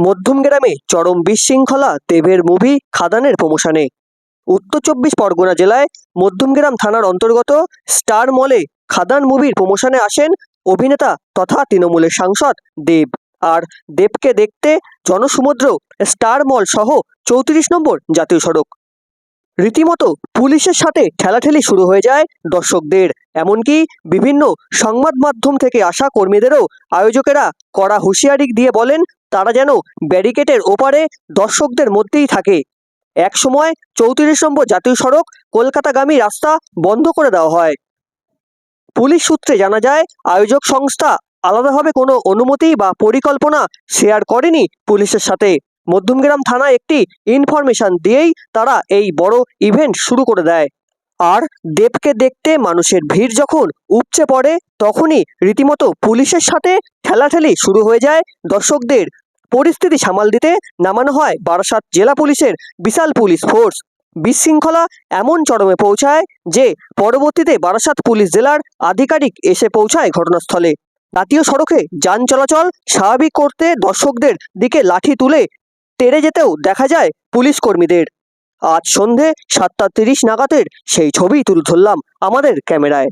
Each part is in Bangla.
মধ্যম গ্রামে চরম বিশৃঙ্খলা দেবের মুভি, খাদানের প্রমোশনে। উত্তর চব্বিশ পরগনা জেলায় মধ্যমগ্রাম থানার অন্তর্গত স্টার মলে খাদান মুভির প্রমোশনে আসেন অভিনেতা তথা তৃণমূলের সাংসদ দেব। আর দেবকে দেখতে জনসমুদ্র, স্টার মল সহ চৌত্রিশ নম্বর জাতীয় সড়ক। রীতিমতো পুলিশের সাথে ঠেলাঠেলি শুরু হয়ে যায় দর্শকদের। এমনকি বিভিন্ন সংবাদ মাধ্যম থেকে আসা কর্মীদেরও আয়োজকেরা কড়া হুঁশিয়ারি দিয়ে বলেন তারা যেন ব্যারিকেডের ওপারে দর্শকদের মধ্যেই থাকে। এক সময় চৌত্রিশ নম্বর জাতীয় সড়ক কলকাতাগামী রাস্তা বন্ধ করে দেওয়া হয়। পুলিশ সূত্রে জানা যায়, আয়োজক সংস্থা আলাদাভাবে কোনো অনুমতি বা পরিকল্পনা শেয়ার করেনি পুলিশের সাথে। মধ্যমগ্রাম থানায় একটি ইনফরমেশন দিয়েই তারা এই বড় ইভেন্ট শুরু করে দেয়। আর দেবকে দেখতে মানুষের ভিড় যখন উপচে পড়ে, তখনই রীতিমতো পুলিশের সাথে ঠেলাঠেলি শুরু হয়ে যায় দর্শকদের পরিস্থিতি সামাল দিতে নামানো হয় বারাসাত জেলা পুলিশের বিশাল পুলিশ ফোর্স। বিশৃঙ্খলা এমন চরমে পৌঁছায় যে পরবর্তীতে বারাসাত পুলিশ জেলার আধিকারিক এসে পৌঁছায় ঘটনাস্থলে। জাতীয় সড়কে যান চলাচল স্বাভাবিক করতে দর্শকদের দিকে লাঠি তুলে তেড়ে যেতেও দেখা যায় পুলিশ কর্মীদের। আজ সন্ধে সাতটা তিরিশ নাগাদের সেই ছবি তুলে ধরলাম আমাদের ক্যামেরায়।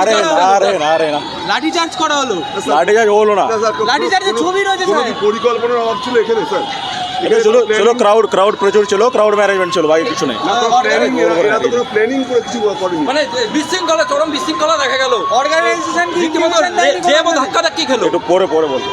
আরে না হলো না রে না। লাঠি চার্জ করা হলো। লাঠি চার্জ হলো না। লাঠি চার্জের ছবি রয়েছে স্যার? পরিকল্পনার অভাব ছিল এখানে স্যার? এটা চলো চলো ক্রাউড ক্রাউড প্রচুর ছিল ক্রাউড ম্যানেজমেন্ট ছিল ভাই কিছু নেই প্ল্যানিং এরা তো কোনো প্ল্যানিং করে কিছু করেনি। মানে বিশৃঙ্খলা চরম বিশৃঙ্খলা দেখা গেল। অর্গানাইজেশন কি রীতিমতো information দেয়নি যে ধাক্কা ধাক্কি খেলো? একটু পরে পরে বলব